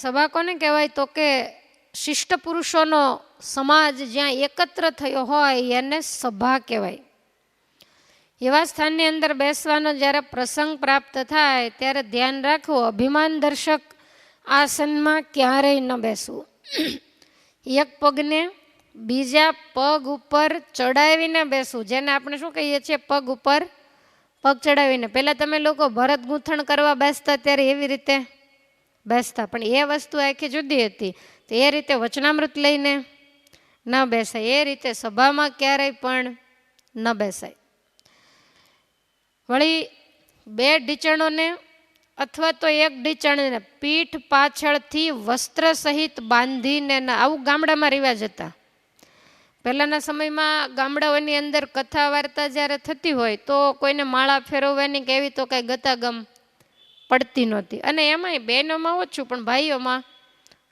સભા કોને કહેવાય તો કે શિષ્ટ પુરુષોનો સમાજ જ્યાં એકત્ર થયો હોય એને સભા કહેવાય. એવા સ્થાનની અંદર બેસવાનો જ્યારે પ્રસંગ પ્રાપ્ત થાય ત્યારે ધ્યાન રાખવું, અભિમાન દર્શક આસનમાં ક્યારેય ન બેસવું. એક પગને બીજા પગ ઉપર ચડાવીને બેસવું, જેને આપણે શું કહીએ છીએ? પગ ઉપર પગ ચડાવીને. પહેલાં તમે લોકો ભરત ગૂંથણ કરવા બેસતા ત્યારે એવી રીતે બેસતા. પણ એ વસ્તુ આખી જુદી હતી. તો એ રીતે વચનામૃત લઈને ન બેસાય. એ રીતે સભામાં ક્યારેય પણ ન બેસાય. વળી બે ઢીચણોને અથવા તો એક ઢીચણને પીઠ પાછળથી વસ્ત્ર સહિત બાંધીને આવું ગામડામાં રિવાજ હતા. પહેલાંના સમયમાં ગામડાઓની અંદર કથા વાર્તા જ્યારે થતી હોય તો કોઈને માળા ફેરવવાની કે એવી તો કાંઈ ગતાગમ પડતી નહોતી. અને એમાંય બહેનોમાં ઓછું, પણ ભાઈઓમાં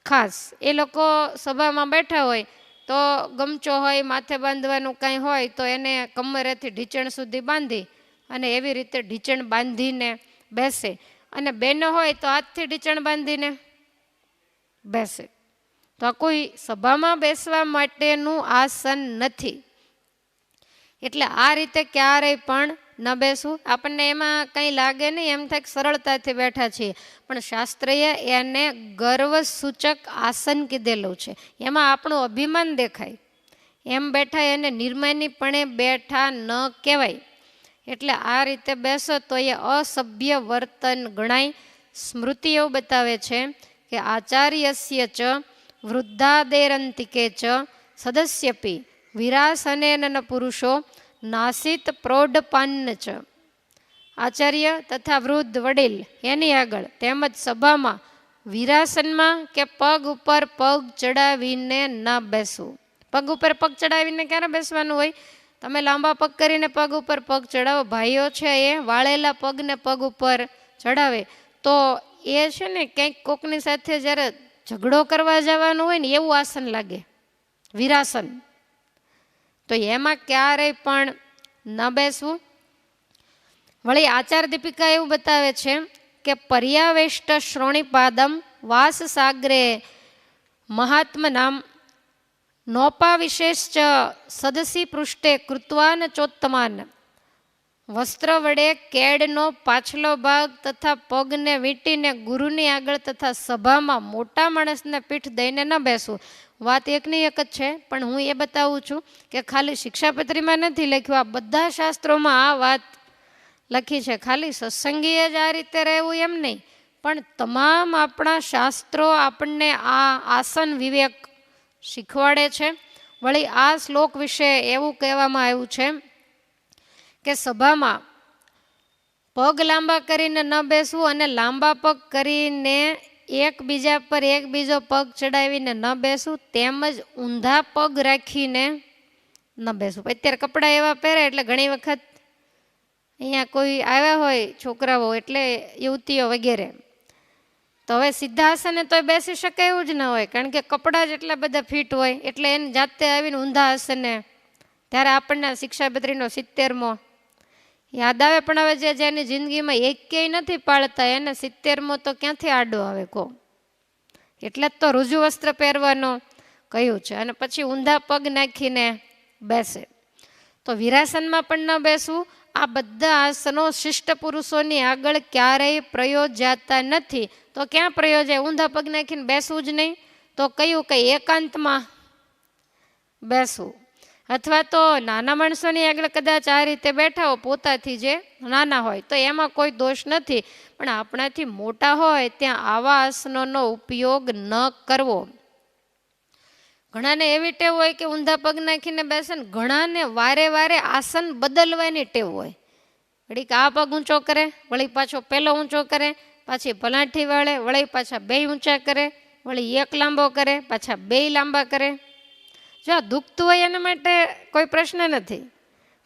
ખાસ. એ લોકો સભામાં બેઠા હોય તો ગમચો હોય, માથે બાંધવાનું કાંઈ હોય, તો એને કમરેથી ઢીચણ સુધી બાંધી અને એવી રીતે ઢીચણ બાંધીને બેસે. અને બહેનો હોય તો હાથથી ઢીચણ બાંધીને બેસે. તો આ કોઈ સભામાં બેસવા માટેનું આસન નથી. એટલે આ રીતે ક્યારેય પણ ન બેસવું આપણને એમાં કંઈ લાગે નહીં, એમ થાય કે સરળતાથી બેઠા છીએ. પણ શાસ્ત્રીય એને ગર્વ સૂચક આસન કીધેલું છે. એમાં આપણું અભિમાન દેખાય. એમ બેઠા એને નિર્માનીપણે બેઠા ન કહેવાય. એટલે આ રીતે બેસો તો એ અસભ્ય વર્તન ગણાય. સ્મૃતિઓ બતાવે છે કે આચાર્યસ્ય ચ વૃદ્ધાદેરંતિકે ચ, સદસ્યપી વિરાસને પુરુષો નાસિત પ્રૌઢપાન્ન ચ. આચાર્ય તથા વૃદ્ધ વડીલ, એની આગળ તેમજ સભામાં વિરાસનમાં કે પગ ઉપર પગ ચડાવીને ન બેસવું. પગ ઉપર પગ ચડાવીને ક્યારે બેસવાનું હોય? તમે લાંબા પગ કરીને પગ ઉપર પગ ચડાવો. ભાઈઓ છે એ વાળેલા પગને પગ ઉપર ચડાવે. તો એ છે ને કંઈક કોકની સાથે જ્યારે ઝઘડો કરવા જવાનું હોય ને એવું આસન લાગે. વિરાસન. તો એમાં ક્યારેય પણ ન બેસવું? વળી આચાર દીપિકા એવું બતાવે છે કે પર્યાવેષ્ટ શ્રોણીપાદમ વાસ સાગરે મહાત્મ નામ નોપા વિશેષ સદસી પૃષ્ઠે કૃત્વાન ચોત્તમાન. વસ્ત્ર વડે કેડનો પાછલો ભાગ તથા પગને વીંટીને ગુરુની આગળ તથા સભામાં મોટા માણસને પીઠ દઈને ન બેસવું. વાત એકની એક જ છે, પણ હું એ બતાવું છું કે ખાલી શિક્ષાપત્રીમાં નથી લખ્યું, આ બધા શાસ્ત્રોમાં આ વાત લખી છે. ખાલી સત્સંગીએ જ આ રીતે રહેવું એમ નહીં, પણ તમામ આપણા શાસ્ત્રો આપણને આ આસન વિવેક શીખવાડે છે. વળી આ શ્લોક વિશે એવું કહેવામાં આવ્યું છે કે સભામાં પગ લાંબા કરીને ન બેસવું અને લાંબા પગ કરીને એકબીજા પર એકબીજો પગ ચડાવીને ન બેસવું, તેમજ ઊંધા પગ રાખીને ન બેસવું. અત્યારે કપડાં એવા પહેરે એટલે ઘણી વખત અહીંયા કોઈ આવ્યા હોય છોકરાઓ એટલે યુવતીઓ વગેરે. તો હવે સીધા આસને તોય બેસી શકે એવું જ ન હોય, કારણ કે કપડાં જ એટલા બધા ફિટ હોય, એટલે એને જાતે આવીને ઊંધા આસને ત્યારે આપણને શિક્ષાબદ્રીનો સિત્તેરમો યાદ આવે? પણ હવે જે જેની જિંદગીમાં એકેય નથી પાળતા એને સિત્તેરમો તો ક્યાંથી આડો આવે કો એટલે જ તો રુજુ વસ્ત્ર પહેરવાનો કહ્યું છે. અને પછી ઊંધા પગ નાખીને બેસે. તો વિરાસનમાં પણ ન બેસવું? આ બધા આસનો શિષ્ટ પુરુષોની આગળ ક્યારેય પ્રયોજાતા નથી. તો ક્યાં પ્રયોજાય? ઊંધા પગ નાખીને બેસવું જ નહીં? તો કયું કે એકાંતમાં બેસવું. અથવા તો નાના માણસોની આગળ કદાચ આ રીતે બેઠા હો, પોતાથી જે નાના હોય, તો એમાં કોઈ દોષ નથી. પણ આપણાથી મોટા હોય, ત્યાં આવા આસનોનો ઉપયોગ ન કરવો. ઘણાને એવી ટેવ હોય કે ઊંધા પગ નાખીને બેસે ને ઘણાને વારે વારે આસન બદલવાની ટેવ હોય. વળી આ પગ ઊંચો કરે, વળી પાછો પહેલો ઊંચો કરે, પાછી ભલાઠી વાળે, વળી પાછા બે ઊંચા કરે, વળી એક લાંબો કરે, પાછા બે લાંબા કરે. જો આ દુખતું હોય એના માટે કોઈ પ્રશ્ન નથી.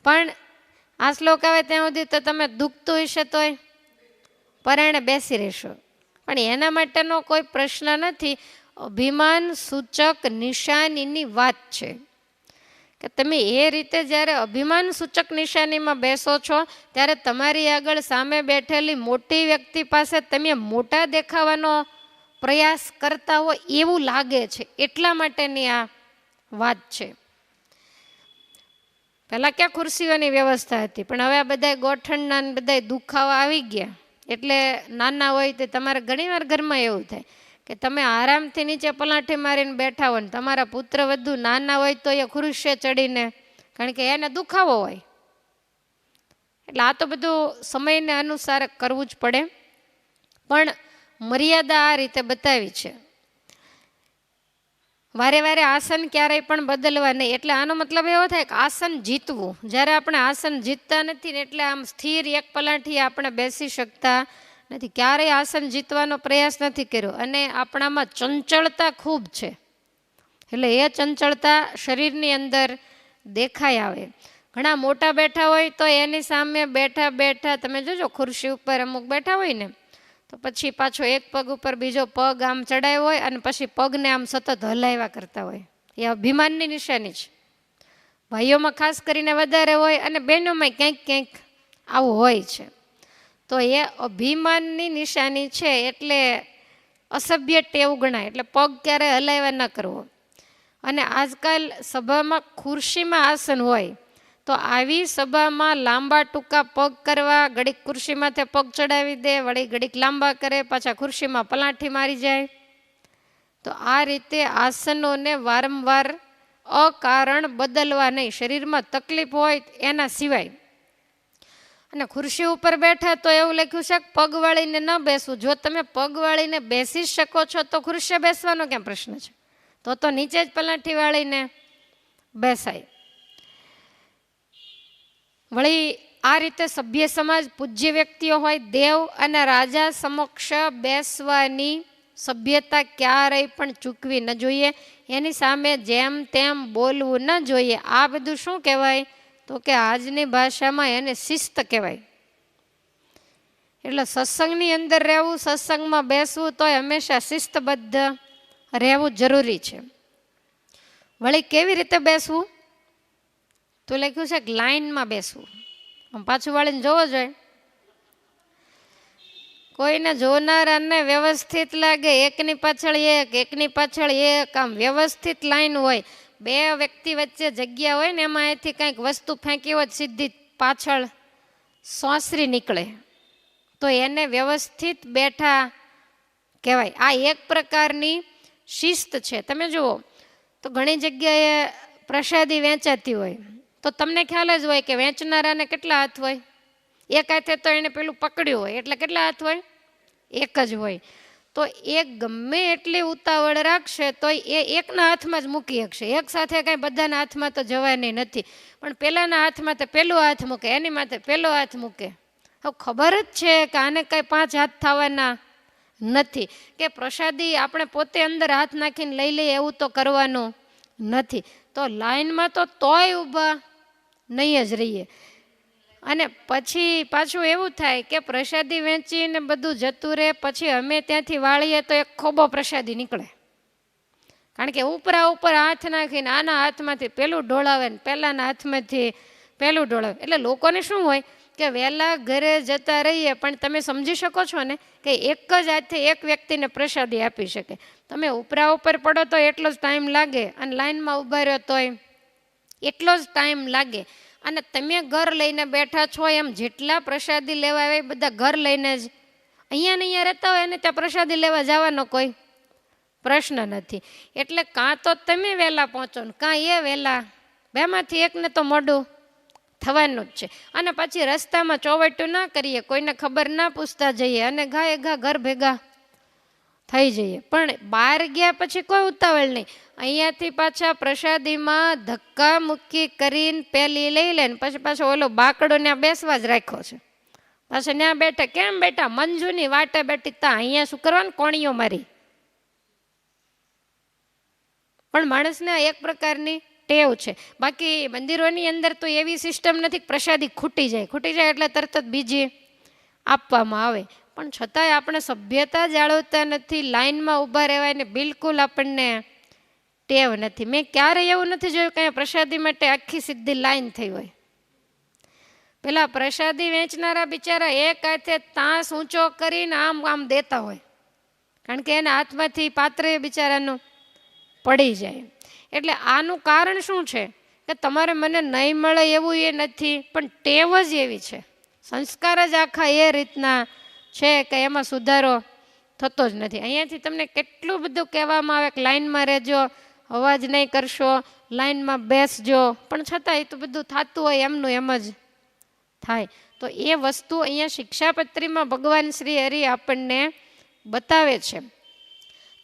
પણ આ શ્લોક આવે ત્યાં સુધી તો તમે દુખતું હશે તોય પરાયણે બેસી રહેશો. પણ એના માટેનો કોઈ પ્રશ્ન નથી. અભિમાન સૂચક નિશાનીની વાત છે. કે તમે એ રીતે જ્યારે અભિમાન સૂચક નિશાનીમાં બેસો છો, ત્યારે તમારી આગળ સામે બેઠેલી મોટી વ્યક્તિ પાસે તમે મોટા દેખાવાનો પ્રયાસ કરતા હોય એવું લાગે છે. એટલા માટેની આ વાત છે. પહેલાં ક્યાં ખુરશીઓની વ્યવસ્થા હતી? પણ હવે આ બધા ગોઠણના બધા દુખાવા આવી ગયા. એટલે નાના હોય તે તમારે ઘણીવાર ઘરમાં એવું થાય કે તમે આરામથી નીચે પલાઠી મારીને બેઠા હોય ને તમારા પુત્ર વધુ નાના હોય તો એ ખુરશે ચડીને, કારણ કે એને દુખાવો હોય. એટલે આ તો બધું સમયને અનુસાર કરવું જ પડે. પણ મર્યાદા આ રીતે બતાવી છે. વારે વારે આસન ક્યારેય પણ બદલવા નહીં. એટલે આનો મતલબ એવો થાય કે આસન જીતવું. જ્યારે આપણે આસન જીતતા નથી ને એટલે આમ સ્થિર એક પલાઠી આપણે બેસી શકતા નથી. ક્યારેય આસન જીતવાનો પ્રયાસ નથી કર્યો. અને આપણામાં ચંચળતા ખૂબ છે. એટલે એ ચંચળતા શરીરની અંદર દેખાય આવે. ઘણા મોટા બેઠા હોય તો એની સામે બેઠા બેઠા તમે જોજો ખુરશી ઉપર અમુક બેઠા હોય ને તો પછી પાછો એક પગ ઉપર બીજો પગ આમ ચડાવ્યો હોય અને પછી પગને આમ સતત હલાવ્યા કરતા હોય. એ અભિમાનની નિશાની છે. ભાઈઓમાં ખાસ કરીને વધારે હોય અને બહેનોમાં ક્યાંક ક્યાંક આવું હોય છે. તો એ અભિમાનની નિશાની છે એટલે અસભ્ય ટેવ ગણાય. એટલે પગ ક્યારે હલાવ્યા ન કરવો. અને આજકાલ સભામાં ખુરશીમાં આસન હોય તો આવી સભામાં લાંબા ટૂંકા પગ કરવા, ઘડીક ખુરશીમાંથી પગ ચડાવી દે, વળી ઘડીક લાંબા કરે, પાછા ખુરશીમાં પલાઠી મારી જાય. તો આ રીતે આસનોને વારંવાર અકારણ બદલવા નહીં, શરીરમાં તકલીફ હોય એના સિવાય. અને ખુરશી ઉપર બેઠા તો એવું લખ્યું છે પગ વાળીને ન બેસવું. જો તમે પગ વાળીને બેસી શકો છો તો ખુરશીએ બેસવાનો ક્યાં પ્રશ્ન છે? તો તો નીચે જ પલાઠી વાળીને બેસાય. વળી આ રીતે સભ્ય સમાજ પૂજ્ય વ્યક્તિઓ હોય, દેવ અને રાજા સમક્ષ બેસવાની સભ્યતા ક્યારેય પણ ચૂકવી ન જોઈએ. એની સામે જેમ તેમ બોલવું ન જોઈએ. આ બધું શું કહેવાય? તો કે આજની ભાષામાં એને શિસ્ત કહેવાય. એટલે સત્સંગની અંદર રહેવું, સત્સંગમાં બેસવું તોય હંમેશા શિસ્તબદ્ધ રહેવું જરૂરી છે. વળી કેવી રીતે બેસવું? તો લખ્યું છે કે લાઈનમાં બેસવું. આમ પાછું વાળીને જોવો જોઈએ. કોઈને જોનારાને વ્યવસ્થિત લાગે, એકની પાછળ એક, એકની પાછળ એક, આમ વ્યવસ્થિત લાઈન હોય. બે વ્યક્તિ વચ્ચે જગ્યા હોય ને, એમાં અહીંથી કંઈક વસ્તુ ફેંકી હોય સીધી પાછળ સોંસરી નીકળે. તો એને વ્યવસ્થિત બેઠા કહેવાય. આ એક પ્રકારની શિસ્ત છે. તમે જુઓ, તો ઘણી જગ્યાએ પ્રસાદી વેચાતી હોય. તો તમને ખ્યાલ જ હોય કે વેચનારાને કેટલા હાથ હોય? એક હાથે તો એને પેલું પકડ્યું હોય, એટલે કેટલા હાથ હોય? એક જ હોય. તો એ ગમે એટલી ઉતાવળ રાખશે તો એ એકના હાથમાં જ મૂકી શકશે. એક સાથે કાંઈ બધાના હાથમાં તો જવાની નથી. પણ પેલાના હાથમાં તો પેલો હાથ મૂકે, એની માથે પેલો હાથ મૂકે. હવે ખબર જ છે કે આને કાંઈ પાંચ હાથ થવાના નથી. કે પ્રસાદી આપણે પોતે અંદર હાથ નાખીને લઈ લઈએ એવું તો કરવાનું નથી. તો લાઈનમાં તો તોય ઊભા. નહીં જ રહીએ. અને પછી પાછું એવું થાય કે પ્રસાદી વેચીને બધું જતું રહે, પછી અમે ત્યાંથી વાળીએ તો એક ખોબો પ્રસાદી નીકળે. કારણ કે ઉપરા ઉપર હાથ નાખીને આના હાથમાંથી પેલું ઢોળાવે ને પહેલાંના હાથમાંથી પેલું ઢોળાવે. એટલે લોકોને શું હોય કે વહેલા ઘરે જતા રહીએ, પણ તમે સમજી શકો છો ને કે એક જ હાથે એક વ્યક્તિને પ્રસાદી આપી શકે. તમે ઉપરા ઉપર પડો તો એટલો જ ટાઈમ લાગે અને લાઇનમાં ઊભા રહ્યો તોય એટલો જ ટાઈમ લાગે. અને તમે ઘર લઈને બેઠા છો એમ જેટલા પ્રસાદી લેવા આવે એ બધા ઘર લઈને જ. અહીંયા ને અહીંયા રહેતા હોય અને ત્યાં પ્રસાદી લેવા જવાનો કોઈ પ્રશ્ન નથી. એટલે કાં તો તમે વહેલા પહોંચો ને કાં એ વહેલા. બેમાંથી એકને તો મોડું થવાનું જ છે. અને પછી રસ્તામાં ચોવટું ના કરીએ, કોઈને ખબર ના પૂછતા જઈએ. અને ઘાએ ઘા ઘર ભેગા થઈ જઈએ. પણ બહાર ગયા પછી કોઈ ઉતાવળ નહીં. અહીંયાથી પાછા પ્રસાદીમાં ધક્કા મુક્કી કરીને પેલી લઈ લે ને પછી પાછો ઓલો બાકડો ત્યાં બેસવા જ રાખ્યો છે. પાછા ત્યાં બેઠા. કેમ બેઠા? મંજુની વાટે બેઠી તા. અહીંયા શું કરવાનું કોણીઓ મારી? પણ માણસને એક પ્રકારની ટેવ છે. બાકી મંદિરોની અંદર તો એવી સિસ્ટમ નથી પ્રસાદી ખૂટી જાય. ખૂટી જાય એટલે તરત જ બીજી આપવામાં આવે. પણ છતાંય આપણે સભ્યતા જાળવતા નથી, લાઇનમાં ઊભા રહેવાય બિલકુલ આપણને ટેવ નથી. મેં ક્યારેય એવું નથી જોયું કે પ્રસાદી માટે આખી સીધી લાઈન થઈ હોય. પેલા પ્રસાદી વેચનારા બિચારા એક હાથે તાંસ ઊંચો કરીને આમ આમ દેતા હોય. કારણ કે એના હાથમાંથી પાત્ર બિચારાનું પડી જાય. એટલે આનું કારણ શું છે? કે તમારે મને નહીં મળે એવું એ નથી, પણ ટેવ જ એવી છે. સંસ્કાર જ આખા એ રીતના છે કે એમાં સુધારો થતો જ નથી. અહીંયાથી તમને કેટલું બધું કહેવામાં આવે કે લાઇનમાં રહેજો, અવાજ નહીં કરશો લાઇનમાં બેસજો. પણ છતાં એ તો બધું થતું હોય, એમનું એમ જ થાય. તો એ વસ્તુ અહીંયા શિક્ષાપત્રીમાં ભગવાન શ્રી હરિ આપણને બતાવે છે.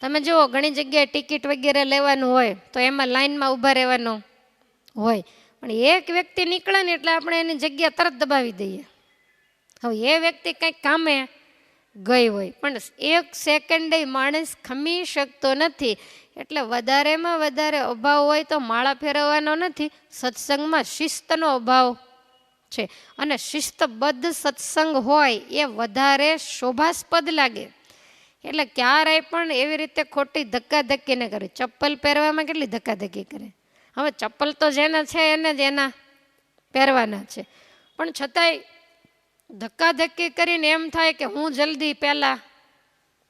તમે જુઓ, ઘણી જગ્યાએ ટિકિટ વગેરે લેવાનું હોય, તો એમાં લાઇનમાં ઊભા રહેવાનું હોય. પણ એક વ્યક્તિ નીકળે ને એટલે આપણે એની જગ્યા તરત દબાવી દઈએ. હવે એ વ્યક્તિ કંઈક કામે ગઈ હોય. પણ એક સેકન્ડે માણસ ખમી શકતો નથી. એટલે વધારેમાં વધારે અભાવ હોય તો માળા ફેરવવાનો નથી. સત્સંગમાં શિસ્તનો અભાવ છે. અને શિસ્તબદ્ધ સત્સંગ હોય એ વધારે શોભાસ્પદ લાગે. એટલે ક્યારેય પણ એવી રીતે ખોટી ધક્કાધક્કી ન કરે. ચપ્પલ પહેરવામાં કેટલી ધક્કાધક્કી કરે? હવે ચપ્પલ તો જેના છે એને જ એના પહેરવાના છે. પણ છતાંય ધક્કાધક્કી કરીને એમ થાય કે હું જલ્દી પહેલાં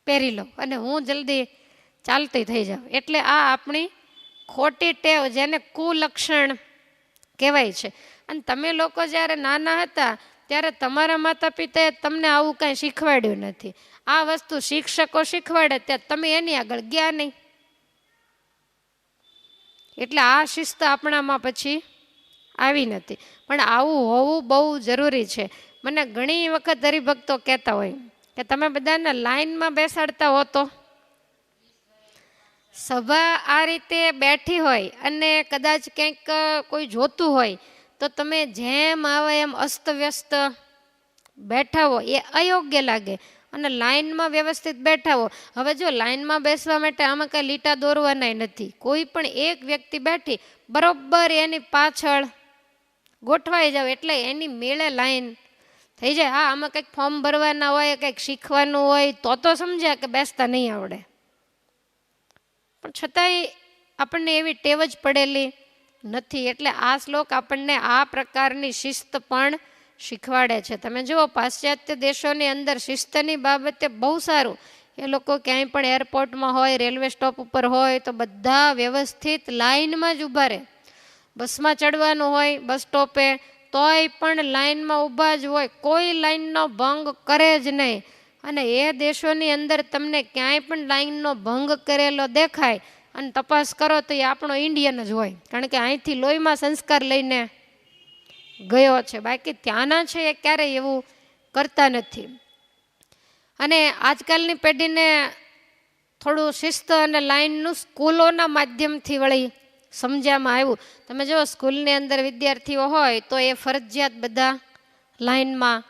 પહેરી લઉં અને હું જલ્દી ચાલતી થઈ જાઉં. એટલે આ આપણી ખોટી ટેવ જેને કુલક્ષણ કહેવાય છે. અને તમે લોકો જ્યારે નાના હતા, ત્યારે તમારા માતા પિતાએ તમને આવું કાંઈ શીખવાડ્યું નથી. આ વસ્તુ શિક્ષકો શીખવાડે ત્યાં તમે એની આગળ ગયા નહીં. એટલે આ શિસ્ત આપણામાં પછી આવી નથી. પણ આવું હોવું બહુ જરૂરી છે. મને ઘણી વખત હરિભક્તો કહેતા હોય કે તમે બધાને લાઈનમાં બેસાડતા હો તો? સભા આ રીતે બેઠી હોય અને કદાચ ક્યાંક કોઈ જોતું હોય તો તમે જેમ આવે એમ અસ્તવ્યસ્ત બેઠા હો, એ અયોગ્ય લાગે. અને લાઈનમાં વ્યવસ્થિત બેઠા હો. હવે જો લાઈનમાં બેસવા માટે આમાં કાંઈ લીટા દોરવાના નથી. કોઈ પણ એક વ્યક્તિ બેઠી બરોબર એની પાછળ ગોઠવાઈ જાવ એટલે એની મેળે લાઈન થઈ જાય. હા, આમાં કંઈક ફોર્મ ભરવાના હોય, કંઈક શીખવાનું હોય, તો તો સમજ્યા કે બેસતા નહીં આવડે. પણ છતાંય આપણને એવી ટેવ જ પડેલી નથી. એટલે આ શ્લોક આપણને આ પ્રકારની શિસ્ત પણ શીખવાડે છે. તમે જુઓ, પાશ્ચાત્ય દેશોની અંદર શિસ્તની બાબતે બહુ સારું. એ લોકો ક્યાંય પણ એરપોર્ટમાં હોય, રેલવે સ્ટોપ ઉપર હોય, તો બધા વ્યવસ્થિત લાઇનમાં જ ઊભા રહે. બસમાં ચડવાનું હોય, બસ સ્ટોપે તોય પણ લાઇનમાં ઊભા જ હોય. કોઈ લાઇનનો ભંગ કરે જ નહીં. અને એ દેશોની અંદર તમને ક્યાંય પણ લાઇનનો ભંગ કરેલો દેખાય અને તપાસ કરો તો એ આપણો ઇન્ડિયન જ હોય. કારણ કે અહીંથી લોહીમાં સંસ્કાર લઈને ગયો છે. બાકી ત્યાંના છે એ ક્યારેય એવું કરતા નથી. અને આજકાલની પેઢીને થોડું શિસ્ત અને લાઇનનું સ્કૂલોના માધ્યમથી વળી સમજ્યામાં આવ્યું. તમે જો સ્કૂલની અંદર વિદ્યાર્થીઓ હોય તો એ ફરજિયાત બધા લાઈનમાં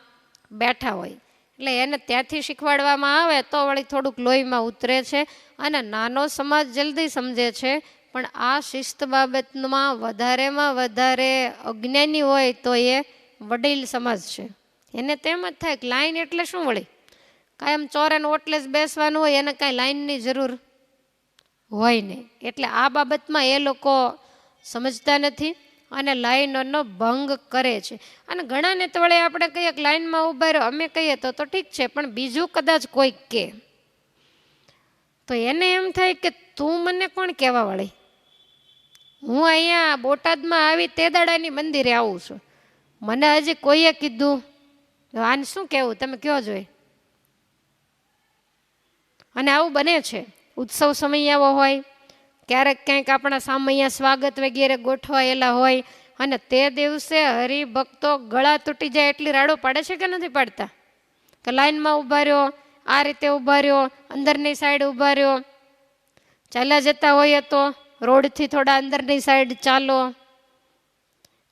બેઠા હોય. એટલે એને ત્યાંથી શીખવાડવામાં આવે તો વળી થોડુંક લોહીમાં ઉતરે છે અને નાનો સમાજ જલ્દી સમજે છે. પણ આ શિસ્ત બાબતમાં વધારેમાં વધારે અજ્ઞાની હોય તો એ વડીલ સમાજ છે. એને તેમ જ થાય કે લાઈન એટલે શું વળી? કાંઈ એમ ચોરેને ઓટલે જ બેસવાનું હોય એને કાંઈ લાઈનની જરૂર હોય નહીં. એટલે આ બાબતમાં એ લોકો સમજતા નથી અને લાઈનોનો ભંગ કરે છે. અને ઘણાને તો વળે આપણે કહીએ કે લાઈનમાં ઊભા રહ્યો અમે કહીએ તો તો ઠીક છે, પણ બીજું કદાચ કોઈક કે. તો એને એમ થાય કે તું મને કોણ કહેવા વળી? હું અહીંયા બોટાદમાં આવી તે દાડાની મંદિરે આવું છું. મને હજી કોઈએ કીધું? આને શું કહેવું? તમે કહો જોઈ? અને આવું બને છે. ઉત્સવ સમય આવો હોય, ક્યારેક ક્યાંક આપણા સામૈયા સ્વાગત વગેરે ગોઠવાયેલા હોય અને તે દિવસે હરિભક્તો ગળા તૂટી જાય એટલી રાડો પાડે છે કે નથી પાડતા? કે લાઇનમાં ઊભા રહ્યો, આ રીતે ઊભા રહ્યો, અંદરની સાઈડ ઊભા રહ્યો. ચાલ્યા જતા હોઈએ તો રોડથી થોડા અંદરની સાઈડ ચાલો.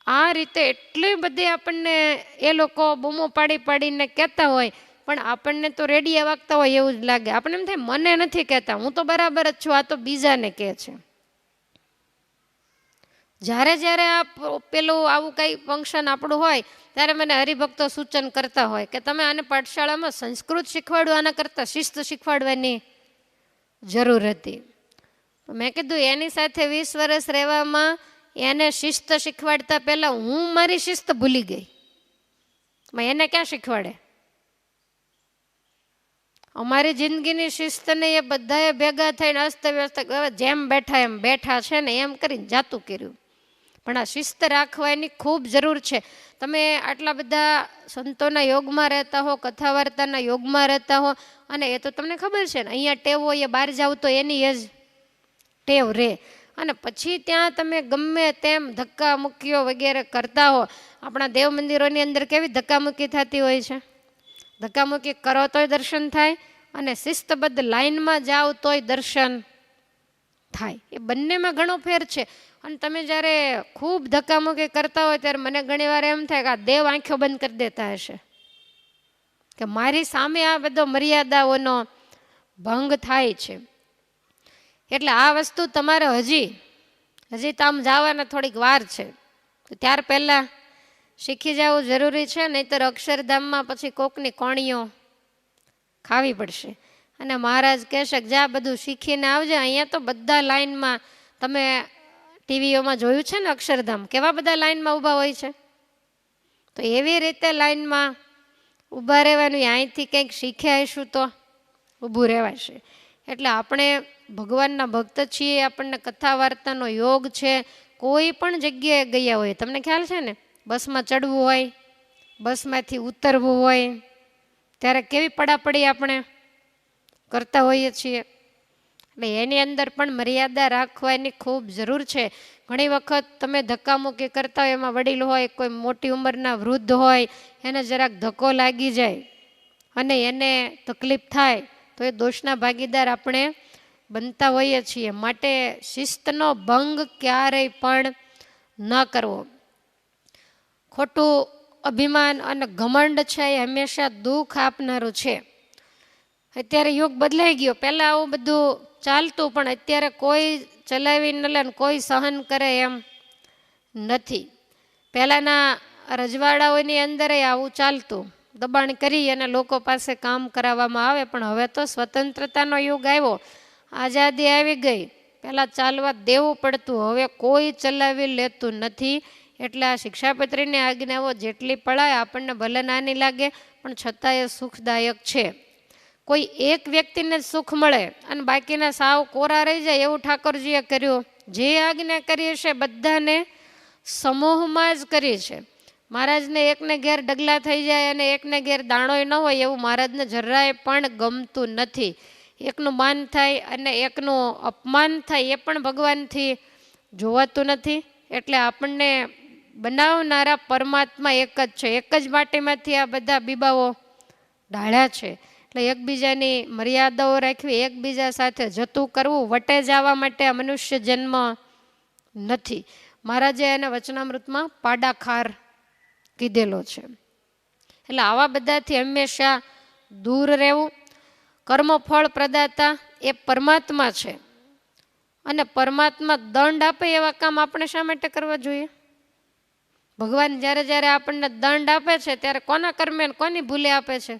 આ રીતે એટલી બધી આપણને એ લોકો બૂમો પાડી પાડીને કહેતા હોય પણ આપણને તો રેડિયા વાગતા હોય એવું જ લાગે. આપણને એમ થાય, મને નથી કહેતા, હું તો બરાબર જ છું, આ તો બીજાને કહે છે. જ્યારે જ્યારે આ પેલું આવું કંઈ ફંક્શન આપણું હોય, ત્યારે મને હરિભક્તો સૂચન કરતા હોય કે તમે આને પાઠશાળામાં સંસ્કૃત શીખવાડવાના કરતાં શિસ્ત શીખવાડવાની જરૂર હતી. મેં કીધું, એની સાથે વીસ વર્ષ રહેવામાં એને શિસ્ત શીખવાડતા પહેલાં હું મારી શિસ્ત ભૂલી ગઈ. એને ક્યાં શીખવાડે? અમારી જિંદગીની શિસ્તને એ બધાએ ભેગા થઈને અસ્તવ્યસ્ત હવે જેમ બેઠા એમ બેઠા છે ને એમ કરીને જાતું કર્યું. પણ આ શિસ્ત રાખવાની ખૂબ જરૂર છે. તમે આટલા બધા સંતોના યોગમાં રહેતા હો, કથા વાર્તાના યોગમાં રહેતા હો, અને એ તો તમને ખબર છે ને, અહીંયા ટેવ હોય એ બહાર જાવ તો એની એ જ ટેવ રહે અને પછી ત્યાં તમે ગમે તેમ ધક્કા મૂકીઓ વગેરે કરતા હો. આપણા દેવ મંદિરોની અંદર કેવી ધક્કામુક્કી થતી હોય છે? ધક્કામુક્કી કરો તોય દર્શન થાય અને શિસ્તબદ્ધ લાઈનમાં જાઓ તોય દર્શન થાય. એ બંનેમાં ઘણો ફેર છે. અને તમે જ્યારે ખૂબ ધક્કામુક્કી કરતા હોય ત્યારે મને ઘણીવાર એમ થાય કે આ દેવ આંખો બંધ કરી દેતા હશે. કે મારી સામે આ બધો મર્યાદાઓનો ભંગ થાય છે. એટલે આ વસ્તુ તમારે હજી હજી તો આમ જવાના થોડીક વાર છે. ત્યાર પહેલાં શીખી જવું જરૂરી છે, નહીંતર અક્ષરધામમાં પછી કોકની કોણીઓ ખાવી પડશે. અને મહારાજ કહેશે કે, જા, બધું શીખીને આવજે. અહીંયા તો બધા લાઈનમાં તમે ટીવીઓમાં જોયું છે ને અક્ષરધામ? કેવા બધા લાઈનમાં ઊભા હોય છે? તો એવી રીતે લાઈનમાં ઊભા રહેવાનું. અહીંથી કંઈક શીખે આવીશું તો ઊભું રહેવાશે. એટલે આપણે ભગવાનના ભક્ત છીએ, આપણને કથા વાર્તાનો યોગ છે. કોઈ પણ જગ્યાએ ગયા હોય, તમને ખ્યાલ છે ને? બસમાં ચડવું હોય, બસમાંથી ઉતરવું હોય, ત્યારે કેવી પડાપડી આપણે કરતા હોઈએ છીએ? એટલે એની અંદર પણ મર્યાદા રાખવાની ખૂબ જરૂર છે. ઘણી વખત તમે ધક્કામુક્કી કરતા હોય, એમાં વડીલ હોય, કોઈ મોટી ઉંમરના વૃદ્ધ હોય, એને જરાક ધક્કો લાગી જાય અને એને તકલીફ થાય, તો એ દોષના ભાગીદાર આપણે બનતા હોઈએ છીએ. માટે શિસ્તનો ભંગ ક્યારેય પણ ન કરવો. ખોટું અભિમાન અને ઘમંડ છે એ હંમેશા દુઃખ આપનારું છે. અત્યારે યુગ બદલાઈ ગયો. પહેલાં આવું બધું ચાલતું, પણ અત્યારે કોઈ ચલાવી ન લે કોઈ સહન કરે એમ નથી. પહેલાંના રજવાડાઓની અંદર આવું ચાલતું. દબાણ કરી અને લોકો પાસે કામ કરાવવામાં આવે, પણ હવે તો સ્વતંત્રતાનો યુગ આવ્યો. આઝાદી આવી ગઈ. પહેલાં ચાલવા દેવું પડતું, હવે કોઈ ચલાવી લેતું નથી. એટલે આ શિક્ષાપત્રીની આજ્ઞાઓ જેટલી પડાય, આપણને ભલે નાની લાગે, પણ છતાં એ સુખદાયક છે. કોઈ એક વ્યક્તિને સુખ મળે અને બાકીના સાવ કોરા રહી જાય એવું ઠાકોરજીએ કર્યું. જે આજ્ઞા કરી છે બધાને સમૂહમાં જ કરી છે. મહારાજને એકને ઘેર ડગલા થઈ જાય અને એકને ઘેર દાણોય ન હોય એવું મહારાજને જરાય પણ ગમતું નથી. એકનું માન થાય અને એકનું અપમાન થાય એ પણ ભગવાનથી જોવાતું નથી. એટલે આપણને બનાવનારા પરમાત્મા એક જ છે. એક જ માટીમાંથી આ બધા બીબાઓ ડાળ્યા છે. એટલે એકબીજાની મર્યાદાઓ રાખવી, એકબીજા સાથે જતું કરવું, વટે જવા માટે આ મનુષ્ય જન્મ નથી. મહારાજે એને વચનામૃતમાં પાડાખાર કીધેલો છે. એટલે આવા બધાથી હંમેશા દૂર રહેવું, કર્મફળ પ્રદાતા એ પરમાત્મા છે. અને પરમાત્મા દંડ આપે એવા કામ આપણે શા માટે કરવા જોઈએ? ભગવાન જ્યારે જ્યારે આપણને દંડ આપે છે, ત્યારે કોના કર્મે કોની ભૂલે આપે છે?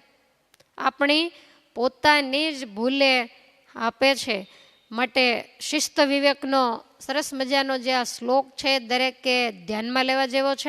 આપણી પોતાની જ ભૂલે આપે છે. માટે શિસ્ત વિવેકનો સરસ મજાનો જે આ શ્લોક છે, દરેકે ધ્યાનમાં લેવા જેવો છે.